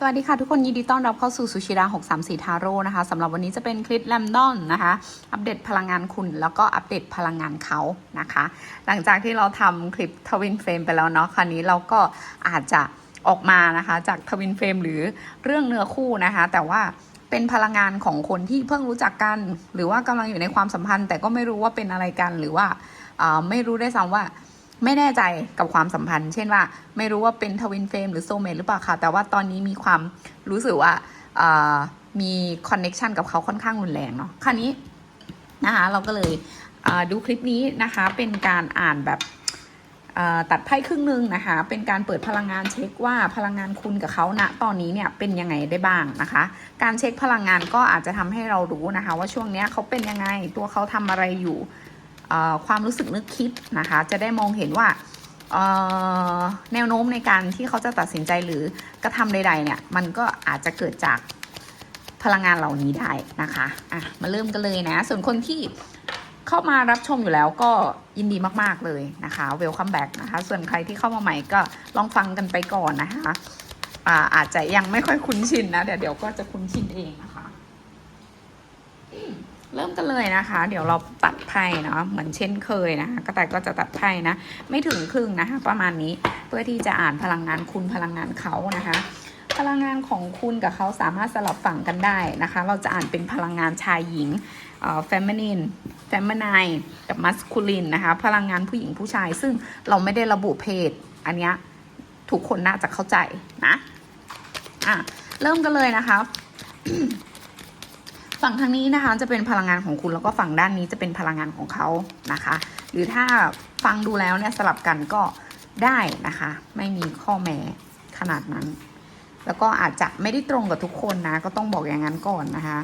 สวัสดีค่ะทุกคนยินดีต้อนรับเข้าสู่สุชิรา634 ทาโร่นะคะสำหรับวันนี้จะเป็นคลิปแลมดอนนะคะ อัปเดตพลังงานคุณแล้วก็อัปเดตพลังงานเขานะคะ หลังจากที่เราทำคลิปทวินเฟรมไปแล้วเนาะคราวนี้เราก็อาจจะออกมานะคะ จากทวินเฟรมหรือเรื่องเนื้อคู่นะคะ แต่ว่าเป็นพลังงานของคนที่เพิ่งรู้จักกัน หรือว่ากำลังอยู่ในความสัมพันธ์ แต่ก็ไม่รู้ว่าเป็นอะไรกันหรือว่าาไม่รู้ได้ซ้ำว่า ไม่แน่ใจกับความสัมพันธ์ เช่นว่า ไม่รู้ว่าเป็นทวินเฟรมหรือโซเมตหรือเปล่าค่ะ แต่ว่าตอนนี้มีความรู้สึกว่ามีคอนเน็ชันกับเขาค่อนข้างรุนแรงเนาะคราวนี้นะคะเราก็เลยดูคลิปนี้นะคะเป็นการอ่านแบบตัดไพ่ครึ่งหนึ่งนะคะ เป็นการเปิดพลังงานเช็คว่าพลังงานคุณกับเขาณตอนนี้เนี่ยเป็นยังไงได้บ้างนะคะ การเช็คพลังงานก็อาจจะทำให้เรารู้นะคะ ว่าช่วงนี้เขาเป็นยังไงตัวเขาทำอะไรอยู่ ความรู้สึกนึกคิดนะคะ จะได้มองเห็นว่าแนวโน้มในการที่เขาจะตัดสินใจหรือกระทำใด ๆ เนี่ย มันก็อาจจะเกิดจากพลังงานเหล่านี้ได้นะคะอะมาเริ่มกันเลยนะ ส่วนคนที่เข้ามารับชมอยู่แล้วก็ยินดีมาก ๆ เลยนะคะ welcome back นะคะ ส่วนใครที่เข้ามาใหม่ก็ลองฟังกันไปก่อนนะคะอาอาจจะยังไม่ค่อยคุ้นชินนะเดี๋ยวเดี๋ยวก็จะคุ้นชินเองนะ เริ่มกันเลยนะคะ เดี๋ยวเราตัดไพ่เนาะเหมือนเช่นเคยนะคะกระต่ก็จะตัดไพ่นะ ไม่ถึงครึ่งนะคะ ประมาณนี้เพื่อที่จะอ่านพลังงานคุณพลังงานเขานะคะ พลังงานของคุณกับเขาสามารถสลับฝั่งกันได้นะคะ เราจะอ่านเป็นพลังงานชายหญิงเอ่อ feminine feminine กับ masculine นะคะ พลังงานผู้หญิงผู้ชาย ซึ่งเราไม่ได้ระบุเพศ อันเนี้ยทุกคนน่าจะเข้าใจนะอะเริ่มกันเลยนะคะ ฝั่งทางนี้นะคะจะเป็นพลังงานของคุณแล้วก็ฝั่งด้านนี้จะเป็นพลังงานของเขานะคะ หรือถ้าฟังดูแล้วเนี่ยสลับกันก็ได้นะคะ ไม่มีข้อแม้ขนาดนั้น แล้วก็อาจจะไม่ได้ตรงกับทุกคนนะ ก็ต้องบอกอย่างนั้นก่อนนะคะ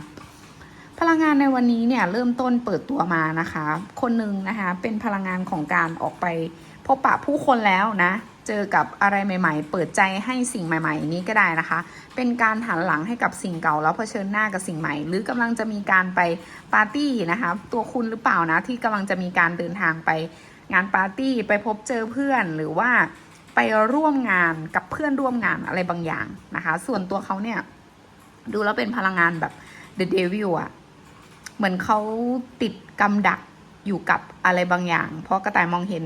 พลังงานในวันนี้เนี่ยเริ่มต้นเปิดตัวมานะคะ คนหนึ่งนะคะเป็นพลังงานของการออกไปพบปะผู้คนแล้วนะ เจอกับอะไรใหม่ ๆ เปิดใจให้สิ่งใหม่ ๆ นี้ก็ได้นะคะ เป็นการหันหลังให้กับสิ่งเก่าแล้วเผชิญหน้ากับสิ่งใหม่ หรือกำลังจะมีการไปปาร์ตี้นะคะ ตัวคุณหรือเปล่านะที่กำลังจะมีการเดินทางไปงานปาร์ตี้ไปพบเจอเพื่อนหรือว่าไปร่วมงานกับเพื่อนร่วมงานอะไรบางอย่างนะคะ ส่วนตัวเขาเนี่ย ดูแล้วเป็นพลังงานแบบ The Devil อะเหมือนเขาติดกำดักอยู่กับอะไรบางอย่าง เพราะกระต่ายมองเห็น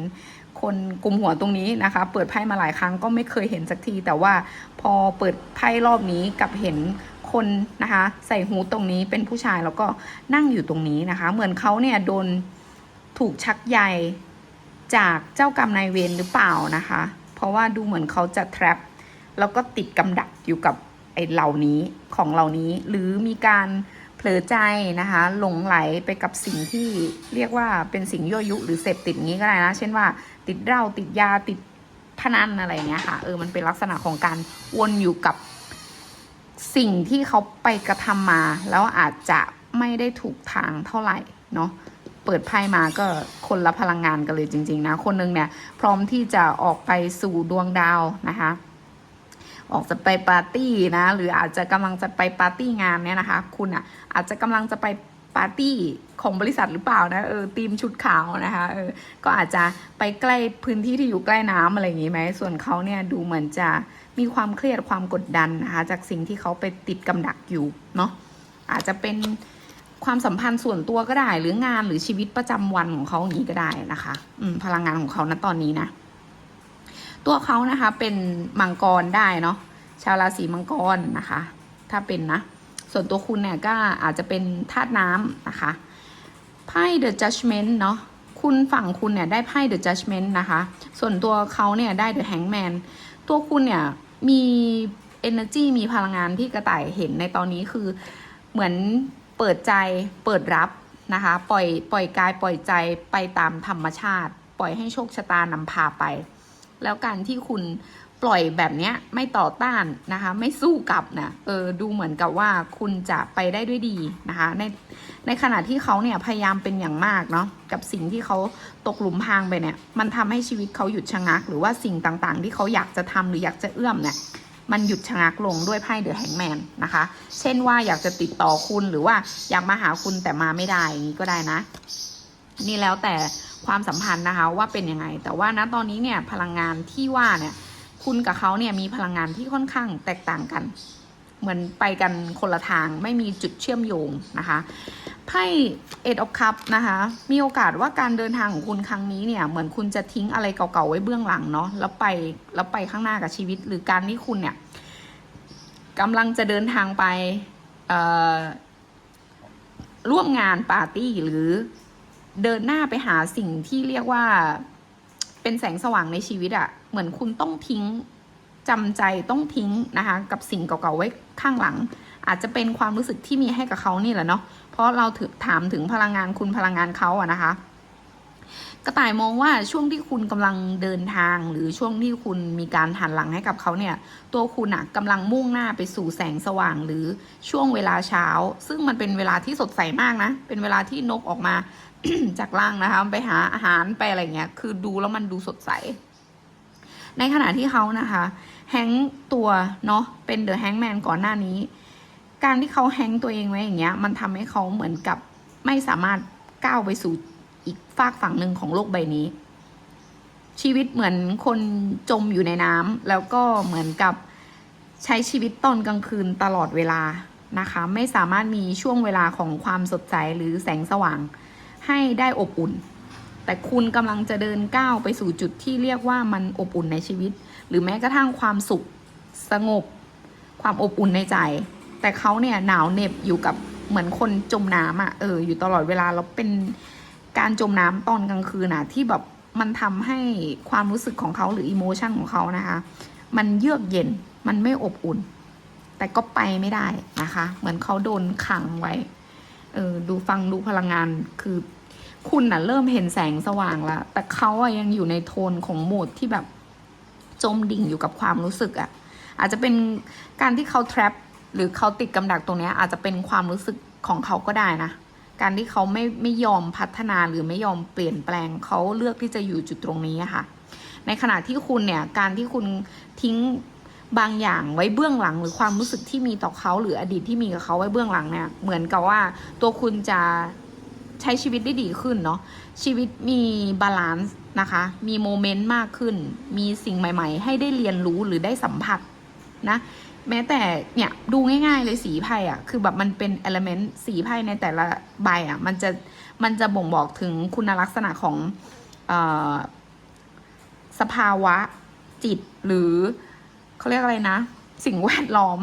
คนกลุ่มหัวตรงนี้นะคะ เปิดไพ่มาหลายครั้งก็ไม่เคยเห็นสักที แต่ว่าพอเปิดไพ่รอบนี้กับเห็นคนนะคะ ใส่หูตรงนี้เป็นผู้ชายแล้วก็นั่งอยู่ตรงนี้นะคะ เหมือนเขาเนี่ยโดนถูกชักใยจากเจ้ากรรมนายเวรหรือเปล่านะคะ เพราะว่าดูเหมือนเขาจะ trap แล้วก็ติดกำดักอยู่กับไอ้เหล่านี้ของเหล่านี้ หรือมีการเผลอใจนะคะหลงไหลไปกับสิ่งที่เรียกว่าเป็นสิ่งยั่วยุ หรือเสพติดงี้ก็ได้นะ เช่นว่า ติดเหล้าติดยาติดพนันอะไรเงี้ยค่ะ เออมันเป็นลักษณะของการวนอยู่กับสิ่งที่เขาไปกระทำมา แล้วอาจจะไม่ได้ถูกทางเท่าไหร่เนาะเปิดไพ่มาก็คนละพลังงานกันเลยจริง ๆ นะ คนนึงเนี่ยพร้อมที่จะออกไปสู่ดวงดาวนะคะออกจะไปปาร์ตี้นะ หรืออาจจะกำลังจะไปปาร์ตี้งานเนี่ยนะคะ คุณอะอาจจะกำลังจะไป ปาร์ตี้ของบริษัทหรือเปล่านะเออทีมชุดขาวนะคะเออก็อาจจะไปใกล้พื้นที่ที่อยู่ใกล้น้ำอะไรอย่างนี้ไหมส่วนเขาเนี่ยดูเหมือนจะมีความเครียดความกดดันนะคะจากสิ่งที่เขาไปติดกำดักอยู่เนาะอาจจะเป็นความสัมพันธ์ส่วนตัวก็ได้ หรืองานหรือชีวิตประจำวันของเขาอย่างนี้ก็ได้นะคะอืมพลังงานของเขาณตอนนี้นะ ตัวเขานะคะเป็นมังกรได้เนาะชาวราศีมังกรนะคะ ถ้าเป็นนะ ส่วนตัวคุณเนี่ยก็อาจจะเป็นธาตุน้ำนะคะ ไพ่ The Judgment เนาะคุณฝั่งคุณเนี่ยได้ไพ่ The Judgment นะคะ ส่วนตัวเขาเนี่ยได้ The Hangman ตัวคุณเนี่ยมี energy มีพลังงานที่กระต่ายเห็นในตอนนี้คือเหมือนเปิดใจเปิดรับนะคะ ปล่อยปล่อยกายปล่อยใจไปตามธรรมชาติ ปล่อยให้โชคชะตานำพาไป แล้วการที่คุณปล่อยแบบเนี้ยไม่ต่อต้านนะคะ ไม่สู้กลับนะเออดูเหมือนกับว่าคุณจะไปได้ด้วยดีนะคะ ในในขณะที่เขาเนี่ยพยายามเป็นอย่างมากเนาะกับสิ่งที่เขาตกหลุมพรางไปเนี่ย มันทำให้ชีวิตเขาหยุดชะงัก หรือว่าสิ่งต่างๆ ที่เขาอยากจะทำหรืออยากจะเอื้อมเนี่ยมันหยุดชะงักลงด้วยไพ่เดือแฮงแมนนะคะ เช่นว่าอยากจะติดต่อคุณหรือว่าอยากมาหาคุณแต่มาไม่ได้อย่างนี้ก็ได้นะ นี่แล้วแต่ ความสัมพันธ์นะคะว่าเป็นยังไง แต่ว่าณตอนนี้เนี่ยพลังงานที่ว่าเนี่ยคุณกับเขาเนี่ยมีพลังงานที่ค่อนข้างแตกต่างกัน เหมือนไปกันคนละทางไม่มีจุดเชื่อมโยงนะคะไพ่เอ็ดออฟคัพนะคะ มีโอกาสว่าการเดินทางของคุณครั้งนี้เนี่ย เหมือนคุณจะทิ้งอะไรเก่าๆไว้เบื้องหลังเนาะแล้วไปแล้วไปข้างหน้ากับชีวิต หรือการที่คุณเนี่ยกำลังจะเดินทางไปร่วมงานปาร์ตี้หรือ เดินหน้าไปหาสิ่งที่เรียกว่า เป็นแสงสว่างในชีวิตอะเหมือนคุณต้องทิ้งจำใจต้องทิ้งนะคะ กับสิ่งเก่าๆไว้ข้างหลัง อาจจะเป็นความรู้สึกที่มีให้กับเขานี่แหละเนาะเพราะเราถือถามถึงพลังงานคุณพลังงานเขาอะนะคะ กระต่ายมองว่าช่วงที่คุณกำลังเดินทาง หรือช่วงที่คุณมีการหันหลังให้กับเขาเนี่ย ตัวคุณอะกำลังมุ่งหน้าไปสู่แสงสว่างหรือช่วงเวลาเช้า ซึ่งมันเป็นเวลาที่สดใสมากนะ เป็นเวลาที่นกออกมา จากล่างนะคะไปหาอาหารไปอะไรเงี้ย คือดูแล้วมันดูสดใส ในขณะที่เขานะคะแฮงตัวเนาะเป็นเดอะแฮงแมนก่อนหน้านี้ การที่เขาแฮงตัวเองไว้อย่างเงี้ย มันทำให้เขาเหมือนกับไม่สามารถก้าวไปสู่อีกฝากฝั่งหนึ่งของโลกใบนี้ ชีวิตเหมือนคนจมอยู่ในน้ำแล้วก็เหมือนกับใช้ชีวิตตอนกลางคืนตลอดเวลานะคะ ไม่สามารถมีช่วงเวลาของความสดใสหรือแสงสว่าง ให้ได้อบอุ่น แต่คุณกำลังจะเดินก้าวไปสู่จุดที่เรียกว่ามันอบอุ่นในชีวิต หรือแม้กระทั่งความสุขสงบ ความอบอุ่นในใจ แต่เขาเนี่ยหนาวเหน็บอยู่กับเหมือนคนจมน้ำอะ่ะเอออยู่ตลอดเวลาแล้วเป็นการจมน้ำตอนกลางคืนน่ะที่แบบมันทำให้ความรู้สึกของเขาหรืออิโมชันของเขานะคะ มันเยือกเย็นมันไม่อบอุ่น แต่ก็ไปไม่ได้นะคะ เหมือนเขาโดนขังไว้เออดูฟังดูพลังงานคือ คุณน่ะเริ่มเห็นแสงสว่างแล้วแต่เขาอะยังอยู่ในโทนของโหมดที่แบบจมดิ่งอยู่กับความรู้สึกอะอาจจะเป็นการที่เขา trap หรือเขาติดกำดักตรงนี้อาจจะเป็นความรู้สึกของเขาก็ได้นะ การที่เขาไม่ไม่ยอมพัฒนาหรือไม่ยอมเปลี่ยนแปลงเขาเลือกที่จะอยู่จุดตรงนี้ค่ะ ในขณะที่คุณเนี่ยการที่คุณทิ้งบางอย่างไว้เบื้องหลังหรือความรู้สึกที่มีต่อเขาหรืออดีตที่มีกับเขาไว้เบื้องหลังเนี่ยเหมือนกับว่าตัวคุณจะ ใช้ชีวิตได้ดีขึ้นเนาะชีวิตมีบาลานซ์นะคะ มีโมเมนต์มากขึ้น มีสิ่งใหม่ ๆ ให้ได้เรียนรู้หรือได้สัมผัสนะ แม้แต่เนี่ยดูง่ายๆเลยสีไพ่อะคือแบบมันเป็นเอลเมนต์สีไพ่ในแต่ละใบอะมันจะมันจะบ่งบอกถึงคุณลักษณะของออสภาวะจิตหรือเขาเรียกอะไรนะ สิ่งแวดล้อม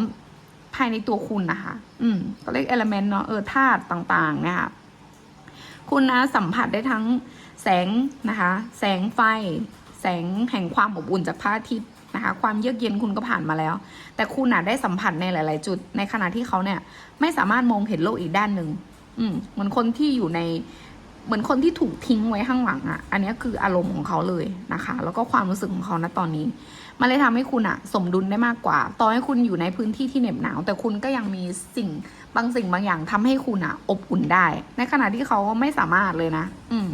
ภายในตัวคุณนะคะ อืม ก็เรียกเอลเมนต์เนาะ เออธาตุต่าง ๆ เนี่ยค่ะ คุณนะสัมผัสได้ทั้งแสงนะคะ แสงไฟ แสงแห่งความอบอุ่นจากพระอาทิตย์นะคะ ความเยือกเย็นคุณก็ผ่านมาแล้ว แต่คุณน่ะได้สัมผัสในหลาย ๆ จุด ในขณะที่เขาเนี่ยไม่สามารถมองเห็นโลกอีกด้านหนึ่งอืมเหมือนคนที่อยู่ใน เหมือนคนที่ถูกทิ้งไว้ข้างหลังอะ่ะ อันนี้คืออารมณ์ของเขาเลยนะคะ แล้วก็ความรู้สึกของเขาณตอนนี้ มันเลยทำให้คุณอะสมดุลได้มากกว่า ต่อให้คุณอยู่ในพื้นที่ที่เหน็บหนาว แต่คุณก็ยังมีสิ่งบางสิ่งบางอย่างทำให้คุณอะ อบอุ่นได้ ในขณะที่เขาไม่สามารถเลยนะ อืม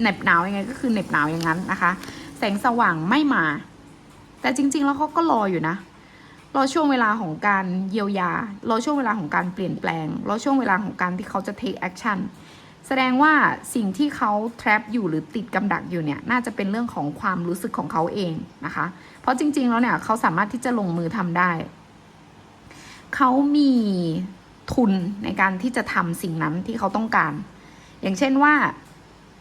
เหน็บหนาวยังไงก็คือเหน็บหนาวอย่างนั้นนะคะ แสงสว่างไม่มา แต่จริง ๆ แล้วเขาก็รออยู่นะรอช่วงเวลาของการเยียวยารอช่วงเวลาของการเปลี่ยนแปลงรอช่วงเวลาของการที่เขาจะ take action แสดงว่าสิ่งที่เขา trap อยู่หรือติดกำดักอยู่เนี่ยน่าจะเป็นเรื่องของความรู้สึกของเขาเองนะคะ เพราะจริง ๆ แล้วเนี่ยเขาสามารถที่จะลงมือทำได้ เขามีทุนในการที่จะทำสิ่งนั้นที่เขาต้องการ อย่างเช่นว่า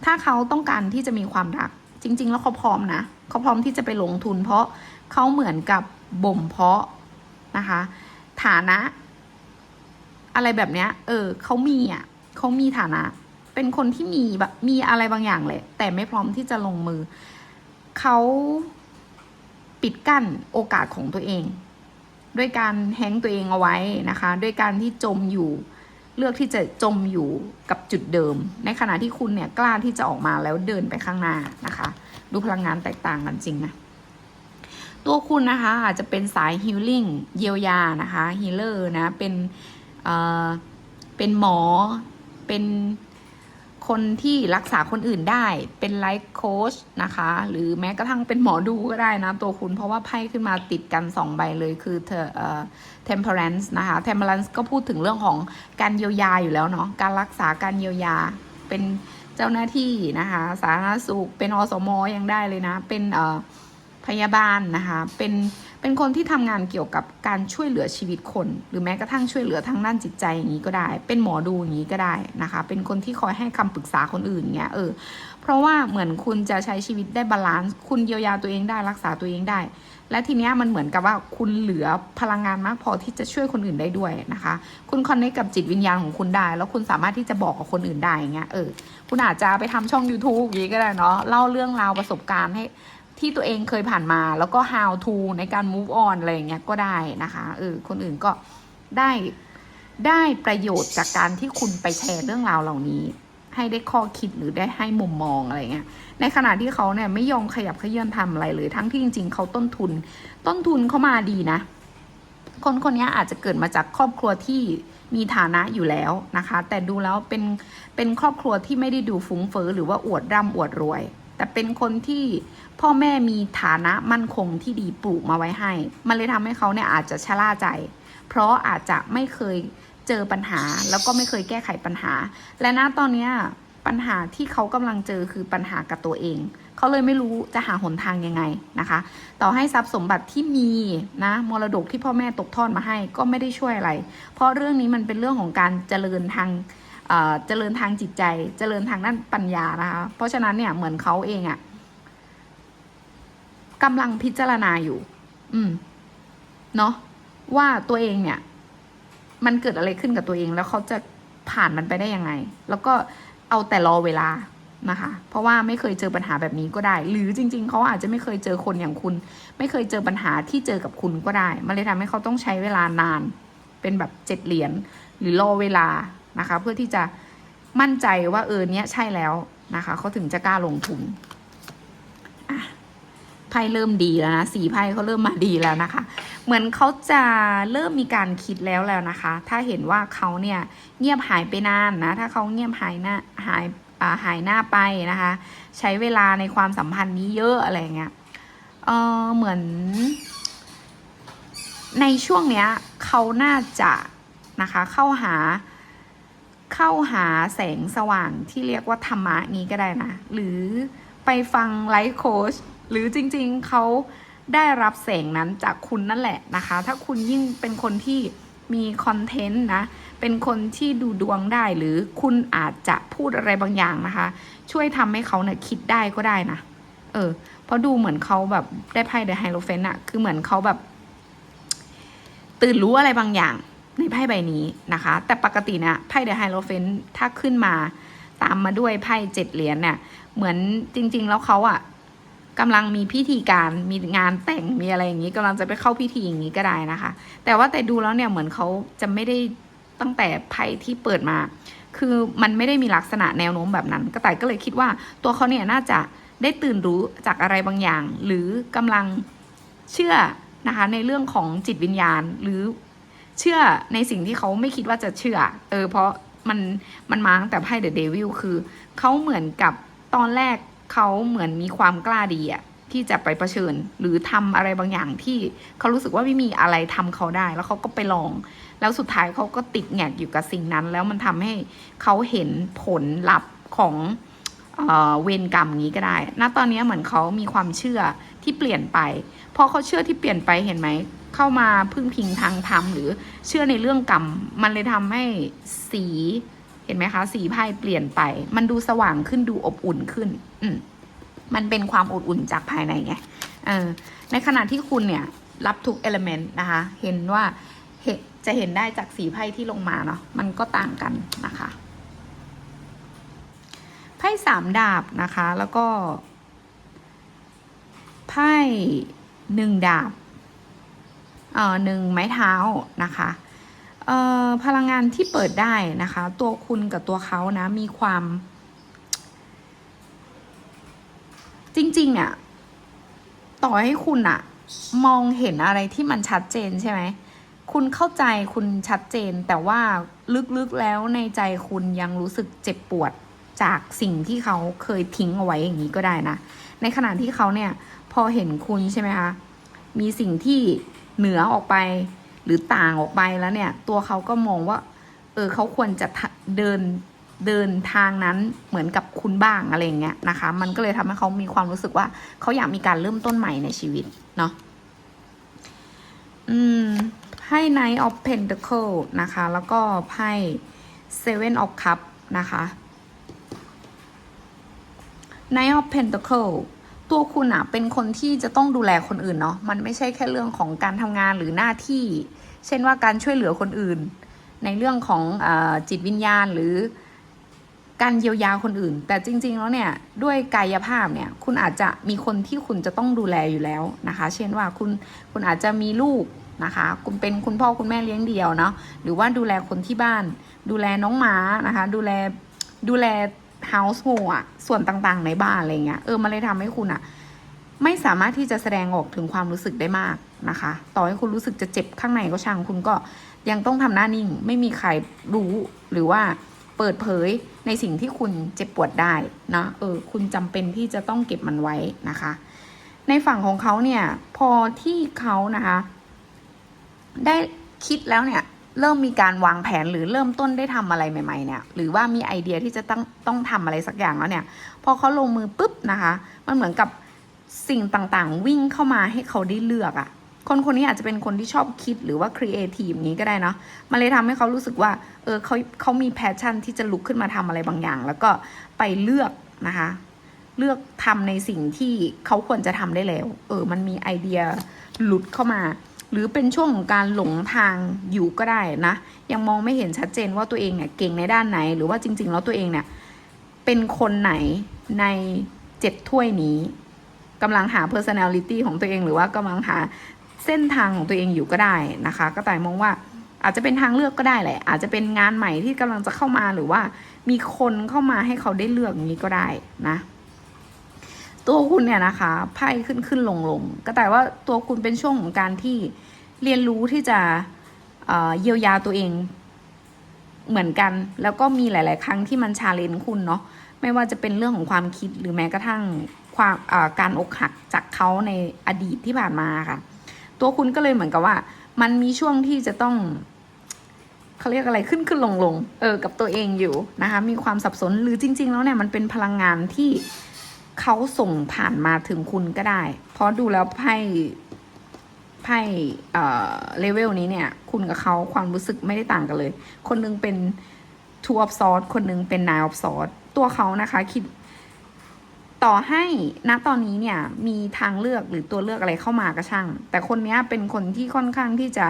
ถ้าเขาต้องการที่จะมีความรัก จริง ๆ แล้วเขาพร้อมนะเขาพร้อมที่จะไปลงทุน เพราะเขาเหมือนกับบ่มเพาะนะคะ ฐานะ อะไรแบบเนี้ย เออเขามีอะเขามีฐานะ เป็นคนที่มีแบบมีอะไรบางอย่างเลย แต่ไม่พร้อมที่จะลงมือ เขาปิดกั้นโอกาสของตัวเอง ด้วยการแฮงตัวเองเอาไว้นะคะ ด้วยการที่จมอยู่เลือกที่จะจมอยู่กับจุดเดิม ในขณะที่คุณเนี่ยกล้าที่จะออกมาแล้วเดินไปข้างหน้านะคะ ดูพลังงานแตกต่างกันจริงนะตัวคุณนะคะอาจจะเป็นสายฮิลลิ่งเยียวยานะคะฮีเลอร์นะเป็นเอ่อเป็นหมอเป็น คนที่รักษาคนอื่นได้เป็นไลฟ์โค้ชนะคะ หรือแม้กระทั่งเป็นหมอดูก็ได้นะ ตัวคุณเพราะว่าไพ่ขึ้นมาติดกันสองใบเลยคือเธอเอ่อ temperance นะคะ temperance ก็พูดถึงเรื่องของการเยียวยาอยู่แล้วเนาะการรักษาการเยียวยาเป็นเจ้าหน้าที่นะคะ สาธารณสุขเป็นอสมยังได้เลยนะ เป็นเอ่อพยาบาลนะคะเป็น เป็นคนที่ทำงานเกี่ยวกับการช่วยเหลือชีวิตคน หรือแม้กระทั่งช่วยเหลือทางด้านจิตใจอย่างนี้ก็ได้ เป็นหมอดูอย่างนี้ก็ได้นะคะ เป็นคนที่คอยให้คำปรึกษาคนอื่นเงี้ยเออ เพราะว่าเหมือนคุณจะใช้ชีวิตได้บาลานซ์ คุณเยียวยาตัวเองได้รักษาตัวเองได้ และทีเนี้ยมันเหมือนกับว่าคุณเหลือพลังงานมากพอที่จะช่วยคนอื่นได้ด้วยนะคะ คุณคอนเนคกับจิตวิญญาณของคุณได้ แล้วคุณสามารถที่จะบอกกับคนอื่นได้อย่างเงี้ย เออ คุณอาจจะไปทำช่อง YouTube อย่างนี้ก็ได้เนาะ เล่าเรื่องราวประสบการณ์ให้ ที่ตัวเองเคยผ่านมา แล้วก็ how to ในการ move on อะไรอย่างเงี้ยก็ได้นะคะเออคนอื่นก็ได้ได้ประโยชน์จากการที่คุณไปแชร์เรื่องราวเหล่านี้ ให้ได้ข้อคิดหรือได้ให้มุมมองอะไรเงี้ย ในขณะที่เขาเนี่ยไม่ยอมขยับเขยื่อนทำอะไรเลย ทั้งที่จริง ๆ เขาต้นทุน ต้นทุนเขามาดีนะ คนคนนี้อาจจะเกิดมาจากครอบครัวที่มีฐานะอยู่แล้วนะคะ แต่ดูแล้วเป็นเป็นครอบครัวที่ไม่ได้ดูฟุ้งเฟ้อหรือว่าอวดร่ำอวดรวย แต่เป็นคนที่พ่อแม่มีฐานะมั่นคงที่ดีปลูกมาไว้ให้ มันเลยทำให้เขาเนี่ยอาจจะชะล่าใจ เพราะอาจจะไม่เคยเจอปัญหา แล้วก็ไม่เคยแก้ไขปัญหา และณตอนเนี้ยปัญหาที่เขากำลังเจอคือปัญหากับตัวเอง เขาเลยไม่รู้จะหาหนทางยังไงนะคะ ต่อให้ทรัพย์สมบัติที่มีนะมรดกที่พ่อแม่ตกทอดมาให้ก็ไม่ได้ช่วยอะไร เพราะเรื่องนี้มันเป็นเรื่องของการเจริญทาง เจริญทางจิตใจ เจริญทางด้านปัญญานะคะ เพราะฉะนั้นเนี่ยเหมือนเขาเองอะกำลังพิจารณาอยู่ อืม เนาะว่าตัวเองเนี่ย มันเกิดอะไรขึ้นกับตัวเอง แล้วเขาจะผ่านมันไปได้ยังไง แล้วก็เอาแต่รอเวลานะคะ เพราะว่าไม่เคยเจอปัญหาแบบนี้ก็ได้ หรือจริง ๆ เขาอาจจะไม่เคยเจอคนอย่างคุณ ไม่เคยเจอปัญหาที่เจอกับคุณก็ได้ มันเลยทำให้เขาต้องใช้เวลานาน เป็นแบบเจ็ดเหรียญหรือรอเวลา นะคะ เพื่อที่จะมั่นใจว่าเออเนี้ยใช่แล้วนะคะเขาถึงจะกล้าลงทุนไพ่เริ่มดีแล้วนะสีไพ่เขาเริ่มมาดีแล้วนะคะ เหมือนเขาจะเริ่มมีการคิดแล้วแล้วนะคะ ถ้าเห็นว่าเขาเนี่ยเงียบหายไปนานนะ ถ้าเขาเงียบหายหน้าหายาหายหน้าไปนะคะ ใช้เวลาในความสัมพันธ์นี้เยอะอะไรเงี้ยเออเหมือน ในช่วงเนี้ยเขาน่าจะนะคะเข้าหา เข้าหาแสงสว่างที่เรียกว่าธรรมะนี้ก็ได้นะ หรือไปฟังไลฟ์โค้ชหรือจริงๆเขาได้รับแสงนั้นจากคุณนั่นแหละนะคะ ถ้าคุณยิ่งเป็นคนที่มีคอนเทนต์นะ เป็นคนที่ดูดวงได้หรือคุณอาจจะพูดอะไรบางอย่างนะคะ ช่วยทำให้เขาเนี่ยคิดได้ก็ได้นะ เออ เพราะดูเหมือนเขาแบบได้ไพ่เดอะไฮโลเฟนอะคือเหมือนเขาแบบ ตื่นรู้อะไรบางอย่าง ไพ่ใบนี้นะคะ แต่ปกติเนี่ยไพ่เดอะไฮโลเฟนถ้าขึ้นมาตามมาด้วยไพ่เจ็ดเหรียญเนี่ยเหมือนจริง ๆ แล้วเขาอะกำลังมีพิธีการมีงานแต่งมีอะไรอย่างนี้กำลังจะไปเข้าพิธีอย่างนี้ก็ได้นะคะ แต่ว่าแต่ดูแล้วเนี่ยเหมือนเขาจะไม่ได้ตั้งแต่ไพ่ที่เปิดมา คือมันไม่ได้มีลักษณะแนวโน้มแบบนั้นกระต่ายก็เลยคิดว่าตัวเขาเนี่ยน่าจะได้ตื่นรู้จากอะไรบางอย่าง หรือกำลังเชื่อนะคะในเรื่องของจิตวิญญาณหรือ เชื่อในสิ่งที่เขาไม่คิดว่าจะเชื่อ เออ เพราะมันมันมาตั้งแต่ไพ่เดอะเดวิลคือเขาเหมือนกับตอนแรกเขาเหมือนมีความกล้าดีอะที่จะไปเผชิญ หรือทำอะไรบางอย่างที่เขารู้สึกว่าไม่มีอะไรทำเขาได้ แล้วเขาก็ไปลอง แล้วสุดท้ายเขาก็ติดแงกอยู่กับสิ่งนั้น แล้วมันทำให้เขาเห็นผลลัพธ์ของเออเวรกรรมอย่างนี้ก็ได้ ณ ตอนนี้เหมือนเขามีความเชื่อที่เปลี่ยนไป พอเขาเชื่อที่เปลี่ยนไปเห็นไหม เข้ามาพึ่งพิงทางธรรมหรือเชื่อในเรื่องกรรม มันเลยทำให้สีเห็นไหมคะ สีไพ่เปลี่ยนไป มันดูสว่างขึ้นดูอบอุ่นขึ้น อืมมันเป็นความอบอุ่นจากภายในไงเออในขณะที่คุณเนี่ย รับทุกเอลเมนต์นะคะ เห็นว่าเห็นจะเห็นได้จากสีไพ่ที่ลงมาเนาะมันก็ต่างกันนะคะไพ่สามดาบนะคะ แล้วก็ไพ่หนึ่งดาบ เอ่อหนึ่งไม้เท้านะคะเอ่อพลังงานที่เปิดได้นะคะ ตัวคุณกับตัวเขานะมีความ จริงๆอะ่ะต่อให้คุณอะมองเห็นอะไรที่มันชัดเจนใช่ไหมคุณเข้าใจคุณชัดเจน แต่ว่าลึกๆแล้วในใจคุณยังรู้สึกเจ็บปวดจากสิ่งที่เขาเคยทิ้งเอาไว้อย่างนี้ก็ได้นะ ในขณะที่เขาเนี่ยพอเห็นคุณใช่ไหมคะ มีสิ่งที่ เหนือออกไป หรือต่างออกไปแล้วเนี่ย ตัวเขาก็มองว่า เออเขาควรจะเดินเดินทางนั้นเหมือนกับคุณบ้างอะไรเงี้ยนะคะ มันก็เลยทำให้เขามีความรู้สึกว่าเขาอยากมีการเริ่มต้นใหม่ในชีวิตเนาะอืมไพ่ Knight of Pentacle นะคะ แล้วก็ไพ่ Seven of Cup นะคะ Knight of Pentacle ตัวคุณอะเป็นคนที่จะต้องดูแลคนอื่นเนาะมันไม่ใช่แค่เรื่องของการทำงานหรือหน้าที่ เช่นว่าการช่วยเหลือคนอื่น ในเรื่องของอจิตวิญญาณหรือการเยียวยาคนอื่น แต่จริง ๆ แล้วเนี่ยด้วยกายภาพเนี่ยคุณอาจจะมีคนที่คุณจะต้องดูแลอยู่แล้วนะคะ เช่นว่าคุณคุณอาจจะมีลูกนะคะคุณเป็นคุณพ่อคุณแม่เลี้ยงเดี่ยวเนาะหรือว่าดูแลคนที่บ้าน ดูแลน้องหมานะคะ ดูแลดูแล household อะส่วนต่างๆ ในบ้านอะไรเงี้ยเออมันเลยทำให้คุณอะไม่สามารถที่จะแสดงออกถึงความรู้สึกได้มากนะคะ ต่อให้คุณรู้สึกจะเจ็บข้างในก็ช่างคุณก็ยังต้องทำหน้านิ่ง ไม่มีใครรู้หรือว่าเปิดเผยในสิ่งที่คุณเจ็บปวดได้นะเออคุณจำเป็นที่จะต้องเก็บมันไว้นะคะ ในฝั่งของเขาเนี่ยพอที่เขานะคะ ได้คิดแล้วเนี่ย เริ่มมีการวางแผนหรือเริ่มต้นได้ทำอะไรใหม่ ๆ เนี่ย หรือว่ามีไอเดียที่จะต้องต้องทำอะไรสักอย่างแล้วเนี่ย พอเขาลงมือปุ๊บนะคะ มันเหมือนกับสิ่งต่างๆ วิ่งเข้ามาให้เขาได้เลือกอะ่ะ คนคนนี้อาจจะเป็นคนที่ชอบคิดหรือว่าครีเอทีฟนี้ก็ได้เนาะมันเลยทำให้เขารู้สึกว่า เออเขาเขามีแพชชั่นที่จะลุกขึ้นมาทำอะไรบางอย่าง แล้วก็ไปเลือกนะคะ เลือกทำในสิ่งที่เขาควรจะทำได้แล้ว เออ มันมีไอเดียหลุดเข้ามา หรือเป็นช่วงของการหลงทางอยู่ก็ได้นะ ยังมองไม่เห็นชัดเจนว่าตัวเองเนี่ยเก่งในด้านไหน หรือว่าจริง ๆ แล้วตัวเองเนี่ยเป็นคนไหนในเจ็ดถ้วยนี้กำลังหา personality ของตัวเองหรือว่ากำลังหาเส้นทางของตัวเองอยู่ก็ได้นะคะ ก็แต่มองว่าอาจจะเป็นทางเลือกก็ได้แหละ อาจจะเป็นงานใหม่ที่กำลังจะเข้ามาหรือว่ามีคนเข้ามาให้เขาได้เลือกอย่างนี้ก็ได้นะ ตัวคุณเนี่ยนะคะไพ่ขึ้นขึ้นลงลงก็แต่ว่าตัวคุณเป็นช่วงของการที่เรียนรู้ที่จะเยียวยาตัวเองเหมือนกัน แล้วก็มีหลาย ๆ ครั้งที่มันชาเลนจ์คุณเนาะไม่ว่าจะเป็นเรื่องของความคิดหรือแม้กระทั่งความการอกหักจากเขาในอดีตที่ผ่านมาค่ะ ตัวคุณก็เลยเหมือนกับว่า มันมีช่วงที่จะต้องเขาเรียกอะไรขึ้นขึ้นลงลงเออกับตัวเองอยู่นะคะ มีความสับสนหรือจริง ๆ แล้วเนี่ยมันเป็นพลังงานที่ เขาส่งผ่านมาถึงคุณก็ได้ เพราะดูแล้วไพ่ไพ่เอ่อเลเวลนี้เนี่ย คุณกับเขาความรู้สึกไม่ได้ต่างกันเลย คนหนึงเป็น two of swords คนหนึงเป็น nine of swords ตัวเขานะคะ คิด ต่อให้ณตอนนี้เนี่ย มีทางเลือกหรือตัวเลือกอะไรเข้ามาก็ช่าง แต่คนนี้เป็นคนที่ค่อนข้างที่จะ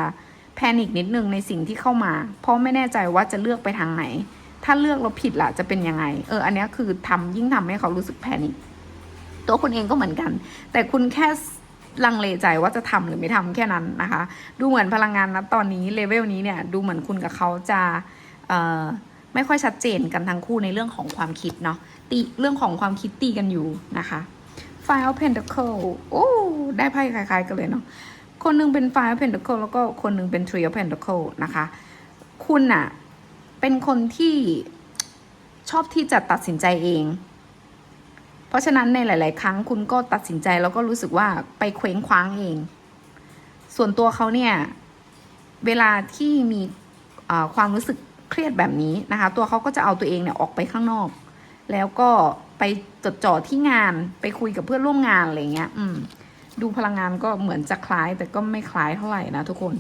แพนิคนิดนึงในสิ่งที่เข้ามา เพราะไม่แน่ใจว่าจะเลือกไปทางไหน ถ้าเลือกแล้วผิดล่ะจะเป็นยังไง เออ อันนี้คือทำยิ่งทำให้เขารู้สึกแพนิค ตัวคุณเองก็เหมือนกัน แต่คุณแค่ลังเลใจว่าจะทำหรือไม่ทำแค่นั้นนะคะ ดูเหมือนพลังงานนะตอนนี้เลเวลนี้เนี่ยดูเหมือนคุณกับเขาจะไม่ค่อยชัดเจนกันทั้งคู่ในเรื่องของความคิดเนาะตีเรื่องของความคิดตีกันอยู่นะคะ Five Pentacle โอ้ได้ไพ่คล้าย ๆ กันเลยเนาะคนหนึงเป็น Five Pentacle แล้วก็คนหนึงเป็น Three Pentacle นะคะ คุณอะเป็นคนที่ชอบที่จะตัดสินใจเอง เพราะฉะนั้นในหลาย ๆ ครั้งคุณก็ตัดสินใจแล้วก็รู้สึกว่าไปเคว้งคว้างเอง ส่วนตัวเขาเนี่ยเวลาที่มีความรู้สึกเครียดแบบนี้นะคะ ตัวเขาก็จะเอาตัวเองเนี่ยออกไปข้างนอก แล้วก็ไปจดจ่อที่งานไปคุยกับเพื่อนร่วมงานอะไรเงี้ย อืม ดูพลังงานก็เหมือนจะคล้าย แต่ก็ไม่คล้ายเท่าไหร่นะทุกคน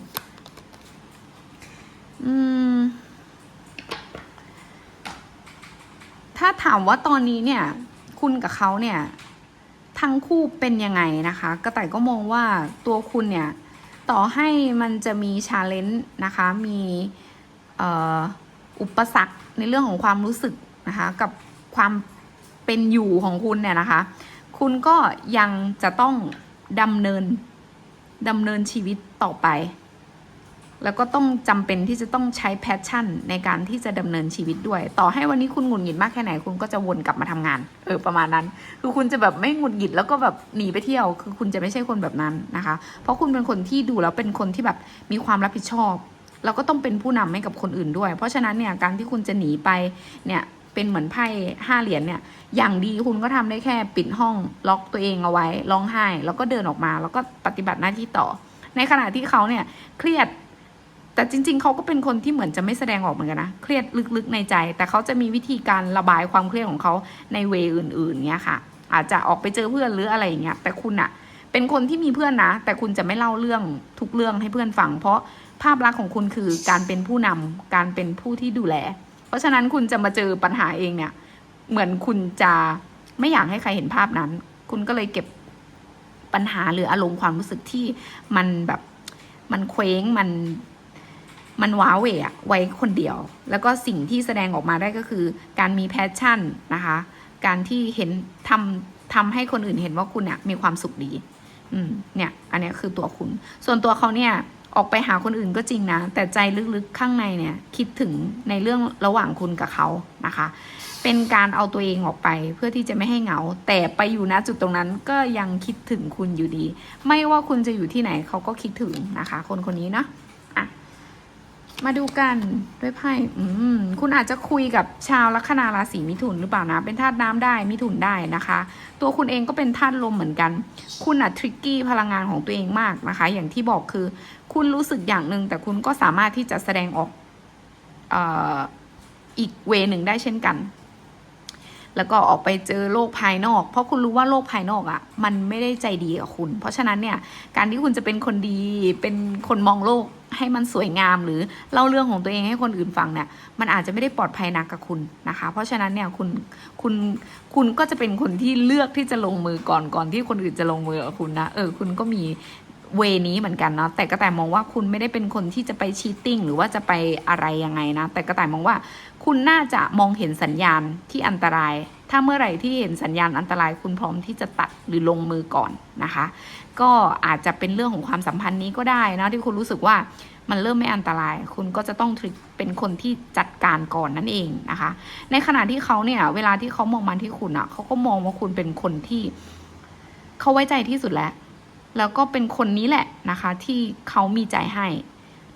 อืม ถ้าถามว่าตอนนี้เนี่ย คุณกับเขาเนี่ยทั้งคู่เป็นยังไงนะคะ กระต่ายก็มองว่าตัวคุณเนี่ย ต่อให้มันจะมีชาเลนจ์นะคะ มีอุปสรรคในเรื่องของความรู้สึกนะคะ กับความเป็นอยู่ของคุณเนี่ยนะคะ คุณก็ยังจะต้องดำเนินดำเนินชีวิตต่อไป แล้วก็ต้องจำเป็นที่จะต้องใช้แพชชั่นในการที่จะดำเนินชีวิตด้วย ต่อให้วันนี้คุณหงุดหงิดมากแค่ไหนคุณก็จะวนกลับมาทำงาน เออประมาณนั้น คือคุณจะแบบไม่หงุดหงิดแล้วก็แบบหนีไปเที่ยว คือคุณจะไม่ใช่คนแบบนั้นนะคะ เพราะคุณเป็นคนที่ดูแล้วเป็นคนที่แบบมีความรับผิดชอบ แล้วก็ต้องเป็นผู้นำให้กับคนอื่นด้วย เพราะฉะนั้นเนี่ยการที่คุณจะหนีไปเนี่ยเป็นเหมือนไพ่ห้าเหรียญเนี่ย อย่างดีคุณก็ทำได้แค่ปิดห้องล็อกตัวเองเอาไว้ร้องไห้ แล้วก็เดินออกมา แล้วก็ปฏิบัติหน้าที่ต่อ ในขณะที่เขาเนี่ยเครียด แต่จริง ๆ เขาก็เป็นคนที่เหมือนจะไม่แสดงออกเหมือนกันนะ เครียดลึกๆในใจ แต่เขาจะมีวิธีการระบายความเครียดของเขาในเวอื่นๆเนี้ยค่ะ อาจจะออกไปเจอเพื่อนหรืออะไรอย่างเงี้ย แต่คุณอะเป็นคนที่มีเพื่อนนะ แต่คุณจะไม่เล่าเรื่องทุกเรื่องให้เพื่อนฟัง เพราะภาพลักษณ์ของคุณคือการเป็นผู้นำการเป็นผู้ที่ดูแล เพราะฉะนั้นคุณจะมาเจอปัญหาเองเนี่ย เหมือนคุณจะไม่อยากให้ใครเห็นภาพนั้น คุณก็เลยเก็บปัญหาหรืออารมณ์ความรู้สึกที่มันแบบมันเคว้งมัน มันว้าเวอะไว้คนเดียว แล้วก็สิ่งที่แสดงออกมาได้ก็คือ การมีแพชชั่นนะคะ การที่เห็นทำทำให้คนอื่นเห็นว่าคุณเนี่ยมีความสุขดี อืมเนี่ย อันนี้คือตัวคุณ ส่วนตัวเขาเนี่ยออกไปหาคนอื่นก็จริงนะ แต่ใจลึกๆข้างในเนี่ย คิดถึงในเรื่องระหว่างคุณกับเขานะคะ เป็นการเอาตัวเองออกไปเพื่อที่จะไม่ให้เหงา แต่ไปอยู่ณจุดตรงนั้นก็ยังคิดถึงคุณอยู่ดี ไม่ว่าคุณจะอยู่ที่ไหนเขาก็คิดถึงนะคะ คนคนนี้เนาะ มาดูกันด้วยไพ่คุณอาจจะคุยกับชาวลัคนาราศีมิถุนหรือเปล่านะ เป็นธาตุน้ำได้มิถุนได้นะคะ ตัวคุณเองก็เป็นธาตุลมเหมือนกัน คุณอะทริกกี้พลังงานของตัวเองมากนะคะ อย่างที่บอกคือ คุณรู้สึกอย่างหนึ่งแต่คุณก็สามารถที่จะแสดงออกอ่ออีกเวหนึ่งได้เช่นกัน แล้วก็ออกไปเจอโลกภายนอก เพราะคุณรู้ว่าโลกภายนอกอะ่ะ มันไม่ได้ใจดีกับคุณ เพราะฉะนั้นเนี่ย การที่คุณจะเป็นคนดีเป็นคนมองโลก ให้มันสวยงามหรือเล่าเรื่องของตัวเองให้คนอื่นฟังเนี่ยมันอาจจะไม่ได้ปลอดภัยนักกับคุณนะคะ เพราะฉะนั้นเนี่ยคุณคุณคุณก็จะเป็นคนที่เลือกที่จะลงมือก่อนก่อนที่คนอื่นจะลงมือกับคุณนะเออคุณก็มีเวนี้เหมือนกันเนาะแต่กระแต่มองว่าคุณไม่ได้เป็นคนที่จะไปชีตติ้งหรือว่าจะไปอะไรยังไงนะ แต่กระแต่มองว่าคุณน่าจะมองเห็นสัญญาณที่อันตราย ถ้าเมื่อไหร่ที่เห็นสัญญาณอันตราย คุณพร้อมที่จะตัดหรือลงมือก่อนนะคะ ก็อาจจะเป็นเรื่องของความสัมพันธ์นี้ก็ได้นะที่คุณรู้สึกว่ามันเริ่มไม่อันตราย คุณก็จะต้องเป็นคนที่จัดการก่อนนั่นเองนะคะ ในขณะที่เขาเนี่ยเวลาที่เขามองมาที่คุณอะ่ะเขาก็มองว่าคุณเป็นคนที่เขาไว้ใจที่สุดแล้ว แล้วก็เป็นคนนี้แหละนะคะ ที่เขามีใจให้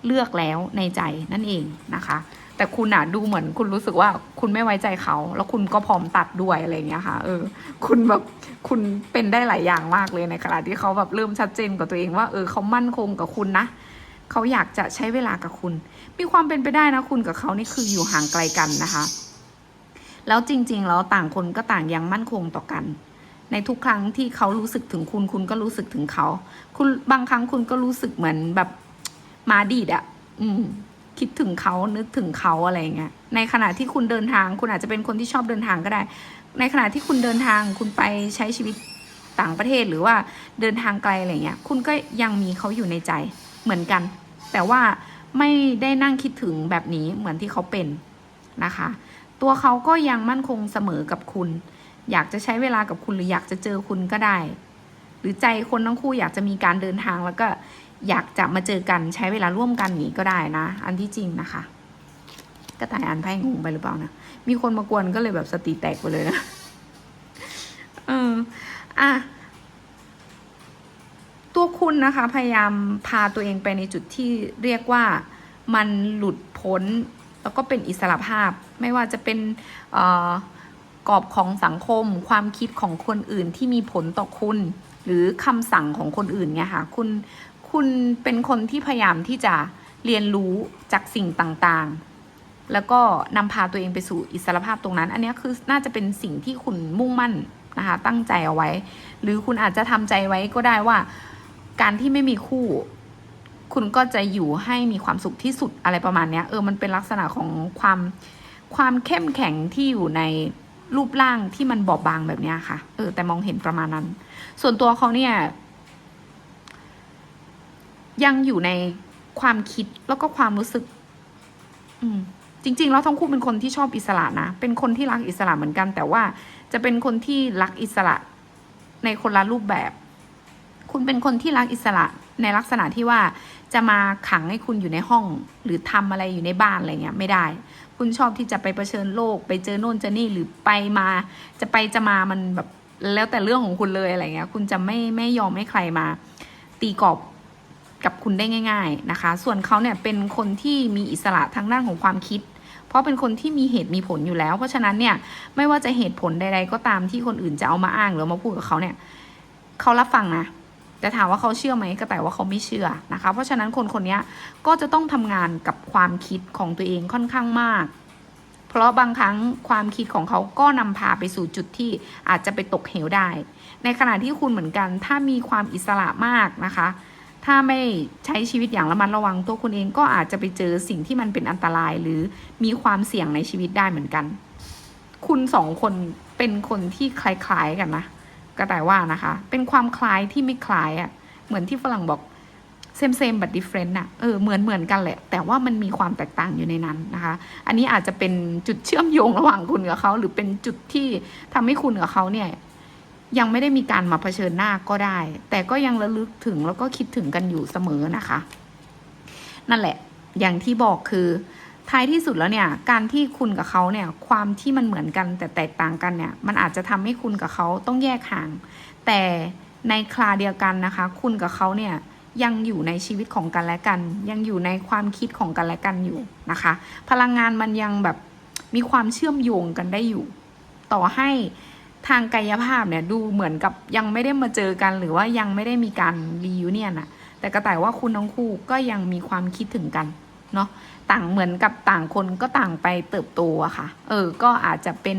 เลือกแล้วในใจนั่นเองนะคะ แต่คุณอะดูเหมือนคุณรู้สึกว่าคุณไม่ไว้ใจเขา แล้วคุณก็พร้อมตัดด้วยอะไรเงี้ยค่ะ เออ คุณแบบ คุณเป็นได้หลายอย่างมากเลยในขณะที่เขาแบบเริ่มชัดเจนกับตัวเองว่าเออเขามั่นคงกับคุณนะเขาอยากจะใช้เวลากับคุณ มีความเป็นไปได้นะคุณกับเขานี่คืออยู่ห่างไกลกันนะคะ แล้วจริงๆแล้วต่างคนก็ต่างยังมั่นคงต่อกัน ในทุกครั้งที่เขารู้สึกถึงคุณ คุณก็รู้สึกถึงเขา คุณบางครั้งคุณก็รู้สึกเหมือนแบบมาดีดอะอืม คิดถึงเขานึกถึงเขาอะไรเงี้ยในขณะที่คุณเดินทาง คุณอาจจะเป็นคนที่ชอบเดินทางก็ได้ ในขณะที่คุณเดินทางคุณไปใช้ชีวิตต่างประเทศหรือว่าเดินทางไกลอะไรเงี้ย คุณก็ยังมีเขาอยู่ในใจเหมือนกัน แต่ว่าไม่ได้นั่งคิดถึงแบบนี้เหมือนที่เขาเป็นนะคะ ตัวเขาก็ยังมั่นคงเสมอกับคุณ อยากจะใช้เวลากับคุณหรืออยากจะเจอคุณก็ได้ หรือใจคนทั้งคู่อยากจะมีการเดินทางแล้วก็อยากจะมาเจอกันใช้เวลาร่วมกันนี้ก็ได้นะ อันที่จริงนะคะ กระต่ายอ่านไพ่งงไปหรือเปล่านะ มีคนมากวนก็เลยแบบสติแตกไปเลยนะ เออ อะ ตัวคุณนะคะ พยายามพาตัวเองไปในจุดที่เรียกว่ามันหลุดพ้น แล้วก็เป็นอิสระภาพ ไม่ว่าจะเป็นเอ่อกรอบของสังคม ความคิดของคนอื่นที่มีผลต่อคุณ หรือคำสั่งของคนอื่นเนี่ยค่ะ คุณ คุณเป็นคนที่พยายามที่จะเรียนรู้จากสิ่งต่างๆ แล้วก็นำพาตัวเองไปสู่อิสรภาพตรงนั้น อันนี้คือน่าจะเป็นสิ่งที่คุณมุ่งมั่นนะคะตั้งใจเอาไว้ หรือคุณอาจจะทำใจไว้ก็ได้ว่า การที่ไม่มีคู่ คุณก็จะอยู่ให้มีความสุขที่สุดอะไรประมาณนี้เออมันเป็นลักษณะของความความเข้มแข็งที่อยู่ในรูปร่างที่มันบอบบางแบบนี้ค่ะ เออ แต่มองเห็นประมาณนั้น ส่วนตัวเขาเนี่ย ยังอยู่ในความคิดแล้วก็ความรู้สึก อืม จริงๆแล้วทั้งคู่เป็นคนที่ชอบอิสระนะ เป็นคนที่รักอิสระเหมือนกัน แต่ว่าจะเป็นคนที่รักอิสระในคนละรูปแบบ คุณเป็นคนที่รักอิสระในลักษณะที่ว่าจะมาขังให้คุณอยู่ในห้อง หรือทำอะไรอยู่ในบ้านอะไรเงี้ยไม่ได้ คุณชอบที่จะไปเผชิญโลก ไปเจอโน่นเจอนี่หรือไปมา จะไปจะมามันแบบแล้วแต่เรื่องของคุณเลยอะไรเงี้ย คุณจะไม่ไม่ยอมให้ใครมา ตีกรอบกับคุณได้ง่าย ๆนะคะ ส่วนเขาเนี่ยเป็นคนที่มีอิสระทางด้านของความคิด ราะเป็นคนที่มีเหตุมีผลอยู่แล้ว เพราะฉะนั้นเนี่ยไม่ว่าจะเหตุผลใด ๆ ก็ตามที่คนอื่นจะเอามาอ้างหรือมาพูดกับเขาเนี่ยเขารับฟังนะแต่ถามว่าเขาเชื่อไหมก็แต่ว่าเขาไม่เชื่อนะคะ เพราะฉะนั้นคนคนนี้ก็จะต้องทำงานกับความคิดของตัวเองค่อนข้างมาก เพราะบางครั้งความคิดของเขาก็นำพาไปสู่จุดที่อาจจะไปตกเหวได้ ในขณะที่คุณเหมือนกัน ถ้ามีความอิสระมากนะคะ ถ้าไม่ใช้ชีวิตอย่างระมัดระวังตัวคุณเองก็อาจจะไปเจอสิ่งที่มันเป็นอันตรายหรือมีความเสี่ยงในชีวิตได้เหมือนกัน คุณสองคนเป็นคนที่คล้ายๆกันนะก็แต่ว่านะคะ เป็นความคล้ายที่ไม่คล้ายอะ่ะ เหมือนที่ฝรั่งบอก same same but different น่ะ เออ เหมือนเหมือนกันแหละ แต่ว่ามันมีความแตกต่างอยู่ในนั้นนะคะ อันนี้อาจจะเป็นจุดเชื่อมโยงระหว่างคุณกับเขา หรือเป็นจุดที่ทำให้คุณกับเขาเนี่ย ยังไม่ได้มีการมาเผชิญหน้าก็ได้ แต่ก็ยังระลึกถึงแล้วก็คิดถึงกันอยู่เสมอนะคะ นั่นแหละ อย่างที่บอกคือท้ายที่สุดแล้วเนี่ยการที่คุณกับเขาเนี่ยความที่มันเหมือนกันแต่แตกต่างกันเนี่ยมันอาจจะทำให้คุณกับเขาต้องแยกห่าง แต่ในคลาเดียวกันนะคะ คุณกับเขาเนี่ยยังอยู่ในชีวิตของกันและกัน ยังอยู่ในความคิดของกันและกันอยู่นะคะ พลังงานมันยังแบบมีความเชื่อมโยงกันได้อยู่ ต่อให้ ทางกายภาพเนี่ยดูเหมือนกับยังไม่ได้มาเจอกัน หรือว่ายังไม่ได้มีการรีวิวเนี่ยนะแต่กระต่ายว่าคุณทั้งคู่ก็ยังมีความคิดถึงกันเนาะต่างเหมือนกับต่างคนก็ต่างไปเติบโตอะค่ะ เออ ก็อาจจะเป็น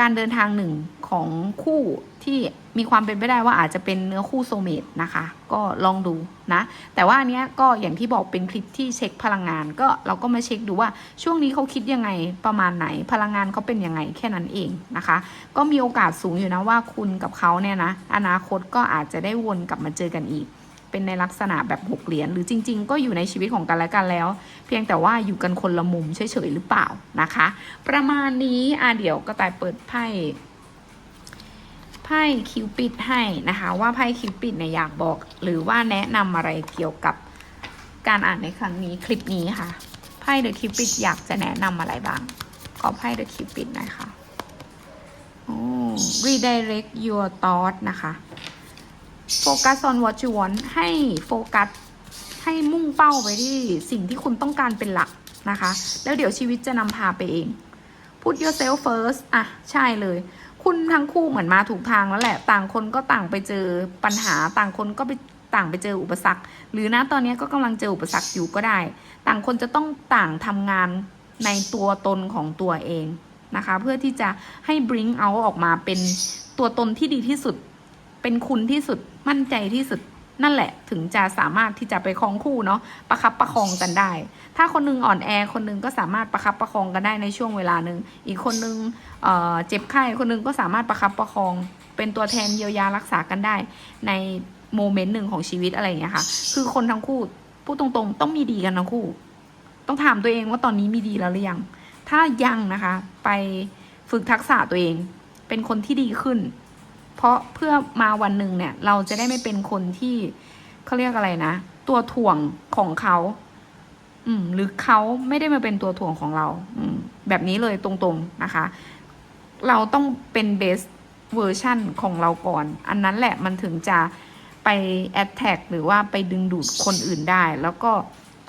การเดินทางหนึ่งของคู่ที่มีความเป็นไปได้ว่าอาจจะเป็นเนื้อคู่โซเมตนะคะ ก็ลองดูนะ แต่ว่าอันเนี้ยก็อย่างที่บอกเป็นคลิปที่เช็คพลังงานก็เราก็มาเช็คดูว่าช่วงนี้เขาคิดยังไงประมาณไหนพลังงานเขาเป็นยังไงแค่นั้นเองนะคะ ก็มีโอกาสสูงอยู่นะว่าคุณกับเขาเนี่ยนะอนาคตก็อาจจะได้วนกลับมาเจอกันอีก เป็นในลักษณะแบบหกเหรียญหรือจริง ๆ ก็อยู่ในชีวิตของกันและกันแล้ว เพียงแต่ว่าอยู่กันคนละมุมเฉยๆหรือเปล่านะคะ ประมาณนี้อะเดี๋ยวก็ตายเปิดไพ่ไพ่คิวปิดให้นะคะ ว่าไพ่คิวปิดเนี่ยอยากบอก หรือว่าแนะนำอะไรเกี่ยวกับการอ่านในครั้งนี้คลิปนี้ค่ะไพ่เดอะคิวปิดอยากจะแนะนำอะไรบ้างขอไพ่เดอะคิวปิดหน่อยค่ะโอ้ redirect your thought นะคะ โฟกัส on what you want ให้โฟกัส ให้มุ่งเป้าไปที่สิ่งที่คุณต้องการเป็นหลักนะคะ แล้วเดี๋ยวชีวิตจะนำพาไปเอง put yourself first อะ ใช่เลย คุณทั้งคู่เหมือนมาถูกทางแล้วแหละ ต่างคนก็ต่างไปเจอปัญหา ต่างคนก็ไปต่างไปเจออุปสรรค หรือนะตอนนี้ก็กำลังเจออุปสรรคอยู่ก็ได้ ต่างคนจะต้องต่างทำงานในตัวตนของตัวเองนะคะ เพื่อที่จะให้ bring out ออกมาเป็นตัวตนที่ดีที่สุด เป็นคุณที่สุดมั่นใจที่สุดนั่นแหละถึงจะสามารถที่จะไปคองคู่เนาะประคับประคองกันได้ ถ้าคนนึงอ่อนแอคนนึงก็สามารถประคับประคองกันได้ในช่วงเวลาหนึ่งอีกคนนึงเเจ็บไข้คนนึงก็สามารถประคับประคอง เป็นตัวแทนเยียวยารักษากันได้ ในโมเมนต์หนึ่งของชีวิตอะไรอย่างเงี้ยค่ะ คือคนทั้งคู่พูดตรงๆ ต้องมีดีกันทั้งคู่ ต้องถามตัวเองว่าตอนนี้มีดีแล้วหรือยัง ถ้ายังนะคะ ไปฝึกทักษะตัวเอง เป็นคนที่ดีขึ้น เพราะเพื่อมาวันหนึ่งเนี่ย เราจะได้ไม่เป็นคนที่เขาเรียกอะไรนะ ตัวถ่วงของเขา อืม หรือเขาไม่ได้มาเป็นตัวถ่วงของเรา อืม แบบนี้เลยตรงๆนะคะ เราต้องเป็นเบสเวอร์ชั่นของเราก่อน อันนั้นแหละมันถึงจะไปแอดแท็กหรือว่าไปดึงดูดคนอื่นได้ แล้วก็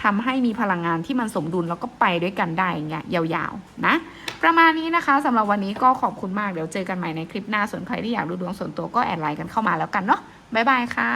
ทำให้มีพลังงานที่มันสมดุลแล้วก็ไปด้วยกันได้เงี้ยยาวๆนะ ประมาณนี้นะคะสำหรับวันนี้ก็ขอบคุณมากเดี๋ยวเจอกันใหม่ในคลิปหน้าส่วนใครที่อยากดูดวงส่วนตัวก็แอดไลน์กันเข้ามาแล้วกันเนาะบ๊ายบายค่ะ